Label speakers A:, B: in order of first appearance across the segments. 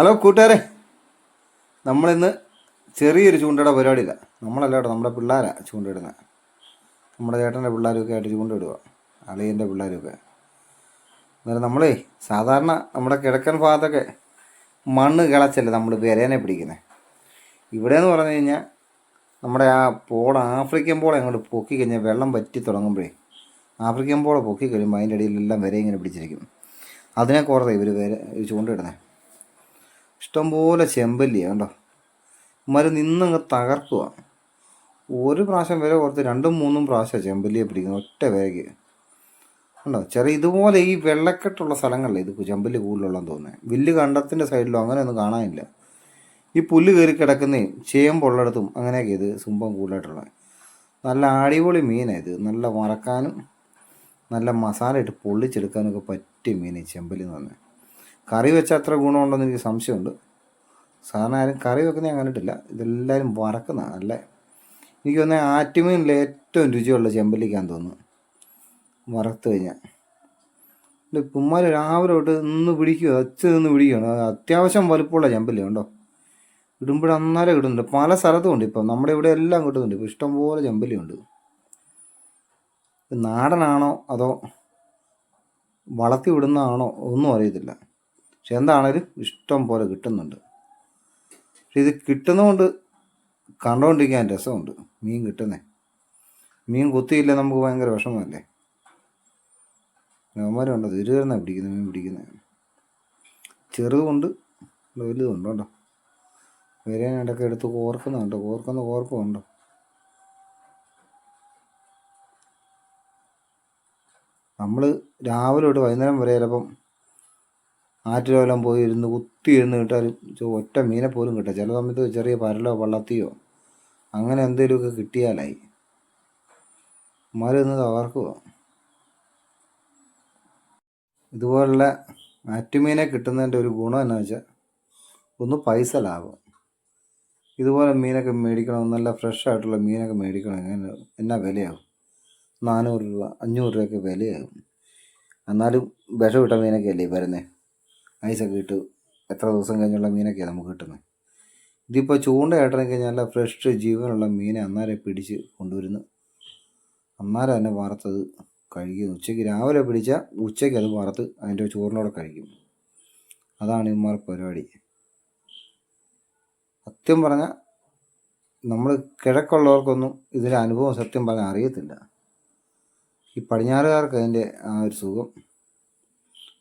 A: Hello കൂട്ടുകാരെ. നമ്മളിന്ന് ചെറിയൊരു ചൂണ്ടയുടെ പരിപാടിയില്ല. നമ്മളല്ല കേട്ടോ നമ്മുടെ പിള്ളേരാ ചൂണ്ടയിടുന്നത് നമ്മുടെ ചേട്ടന്റെ പിള്ളേരൊക്കെ ആയിട്ട് ചൂണ്ടയിടുക അളിയന്റെ പിള്ളേരൊക്കെ. അന്നേരം നമ്മളേ സാധാരണ നമ്മുടെ കിഴക്കൻ ഭാഗത്തൊക്കെ മണ്ണ് കിളച്ചല്ലേ നമ്മൾ വിരേനെ പിടിക്കുന്നത് ഇവിടെ എന്ന് പറഞ്ഞു കഴിഞ്ഞാൽ നമ്മുടെ ആ പോള ആഫ്രിക്കൻ പോള അങ്ങോട്ട് പൊക്കി കഴിഞ്ഞാൽ വെള്ളം വറ്റി തുടങ്ങുമ്പോഴേ ആഫ്രിക്കൻ പോള പൊക്കി കഴിയുമ്പോൾ അതിന്റെ ഇടയിലെല്ലാം വിര ഇങ്ങനെ പിടിച്ചിരിക്കും. അതിനെ കുറേ ഇവർ വിര ചൂണ്ടയിടുന്നത് ഇഷ്ടംപോലെ ചെമ്പല്ലിയ കണ്ടോ? മര നിന്നങ്ങ് തകർക്കുക ഒരു പ്രാവശ്യം വരെ ഓർത്ത് രണ്ടും മൂന്നും പ്രാവശ്യം ചെമ്പല്ലിയെ പിടിക്കുന്നത് ഒറ്റ വേഗ ഉണ്ടോ ചെറിയ ഇതുപോലെ ഈ വെള്ളക്കെട്ടുള്ള സ്ഥലങ്ങളിലെ ഇത് ചെമ്പല്ലി കൂടുതലുള്ളതെന്ന് തോന്നുന്നത് വലിയ കണ്ടത്തിന്റെ സൈഡിലോ അങ്ങനെയൊന്നും കാണാനില്ല. ഈ പുല്ല് കയറി കിടക്കുന്നേ ചേമ്പുള്ളിടത്തും അങ്ങനെയൊക്കെ ഇത് സുംഭം കൂടുതലായിട്ടുള്ളത്. നല്ല അടിപൊളി മീനാണ് ഇത്. നല്ല വറക്കാനും നല്ല മസാല ഇട്ട് പൊള്ളിച്ചെടുക്കാനൊക്കെ പറ്റിയ മീൻ ചെമ്പലി എന്ന് പറഞ്ഞാൽ. കറി വെച്ചാൽ അത്ര ഗുണമുണ്ടെന്ന് എനിക്ക് സംശയമുണ്ട്. സാധാരണ ആരും കറി വെക്കുന്ന ഞാൻ കണ്ടിട്ടില്ല. ഇതെല്ലാവരും വറക്കുന്നതാണ് നല്ല എനിക്ക് തോന്നുന്നത് ആറ്റുമീനിലെ ഏറ്റവും രുചിയുള്ള ചെമ്പല്ലിക്കാൻ തോന്നുന്നു. വറുത്ത് കഴിഞ്ഞാൽ ഇപ്പന്മാർ രാവിലെ തൊട്ട് നിന്ന് പിടിക്കുക അച്ഛ നിന്ന് പിടിക്കുകയാണ് അത് അത്യാവശ്യം വലുപ്പമുള്ള ചെമ്പല്ലി ഉണ്ടോ ഇടുമ്പോൾ അന്നേരം ഇടുന്നുണ്ട്. പല സ്ഥലത്തും ഉണ്ട് ഇപ്പം. നമ്മുടെ ഇവിടെ എല്ലാം കിട്ടുന്നുണ്ട്. ഇപ്പം ഇഷ്ടംപോലെ ചെമ്പല്ലി ഉണ്ട് നാടനാണോ അതോ വളർത്തി വിടുന്നതാണോ ഒന്നും അറിയത്തില്ല. പക്ഷെ എന്താണേലും ഇഷ്ടം പോലെ കിട്ടുന്നുണ്ട്. പക്ഷെ ഇത് കിട്ടുന്നതുകൊണ്ട് കണ്ടുകൊണ്ടിരിക്കാൻ രസമുണ്ട് മീൻ കിട്ടുന്നേ. മീൻ കുത്തിയില്ല നമുക്ക് ഭയങ്കര വിഷമമല്ലേ? അവന്മാരുണ്ടോ തിരുവരുന്ന പിടിക്കുന്നത് മീൻ പിടിക്കുന്നത് ചെറുതുകൊണ്ട് വലുതുണ്ട് കേട്ടോ. വരേനിടയ്ക്ക് എടുത്ത് കോർക്കുന്നുണ്ട് കോർക്കുന്ന കോർക്കുന്നുണ്ടോ നമ്മൾ രാവിലെ തൊട്ട് വൈകുന്നേരം വരെ ചിലപ്പം ആറ്റിലെല്ലാം പോയി ഇരുന്ന് കുത്തി ഇരുന്ന് കിട്ടാലും ഒറ്റ മീനെ പോലും കിട്ടുക ചില സമയത്ത് ചെറിയ പരലോ വള്ളത്തിയോ അങ്ങനെ എന്തെങ്കിലുമൊക്കെ കിട്ടിയാലായി. മരുന്ന് തകർക്കുക ഇതുപോലുള്ള ആറ്റുമീനെ കിട്ടുന്നതിന്റെ ഒരു ഗുണം എന്നാ വെച്ചാൽ ഒന്ന് പൈസ ലാഭം. ഇതുപോലെ മീനൊക്കെ മേടിക്കണം നല്ല ഫ്രഷ് ആയിട്ടുള്ള മീനൊക്കെ മേടിക്കണം എങ്ങനെ എന്നാ വിലയാകും നാനൂറ് രൂപ അഞ്ഞൂറ് രൂപയൊക്കെ വിലയാകും എന്നാലും വിഷമിട്ട മീനൊക്കെ അല്ലേ വരുന്നത് ഐസൊക്കെ ഇട്ട് എത്ര ദിവസം കഴിഞ്ഞുള്ള മീനൊക്കെയാണ് നമുക്ക് കിട്ടുന്നത് ഇതിപ്പോൾ ചൂണ്ട ഇടണം കഴിഞ്ഞാൽ ഫ്രഷ് ജീവനുള്ള മീനെ അന്നേരം പിടിച്ച് കൊണ്ടുവരുന്നു. അന്നേരം തന്നെ വറുത്തത് കഴിക്കുന്നു ഉച്ചയ്ക്ക് രാവിലെ പിടിച്ചാൽ ഉച്ചയ്ക്ക് അത് വറുത്ത് അതിന്റെ ചോറിനോടെ കഴിക്കും. അതാണ് ഇമാർ പരിപാടി. സത്യം പറഞ്ഞാൽ നമ്മൾ കിഴക്കുള്ളവർക്കൊന്നും ഇതിന്റെ അനുഭവം സത്യം പറഞ്ഞാൽ അറിയത്തില്ല. ഈ പടിഞ്ഞാറുകാർക്ക് അതിന്റെ ആ ഒരു സുഖം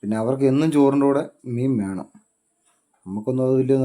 A: പിന്നെ അവർക്ക് എന്നും ചോറിന്റെ കൂടെ മീൻ വേണം. നമുക്കൊന്നും അത് വലിയ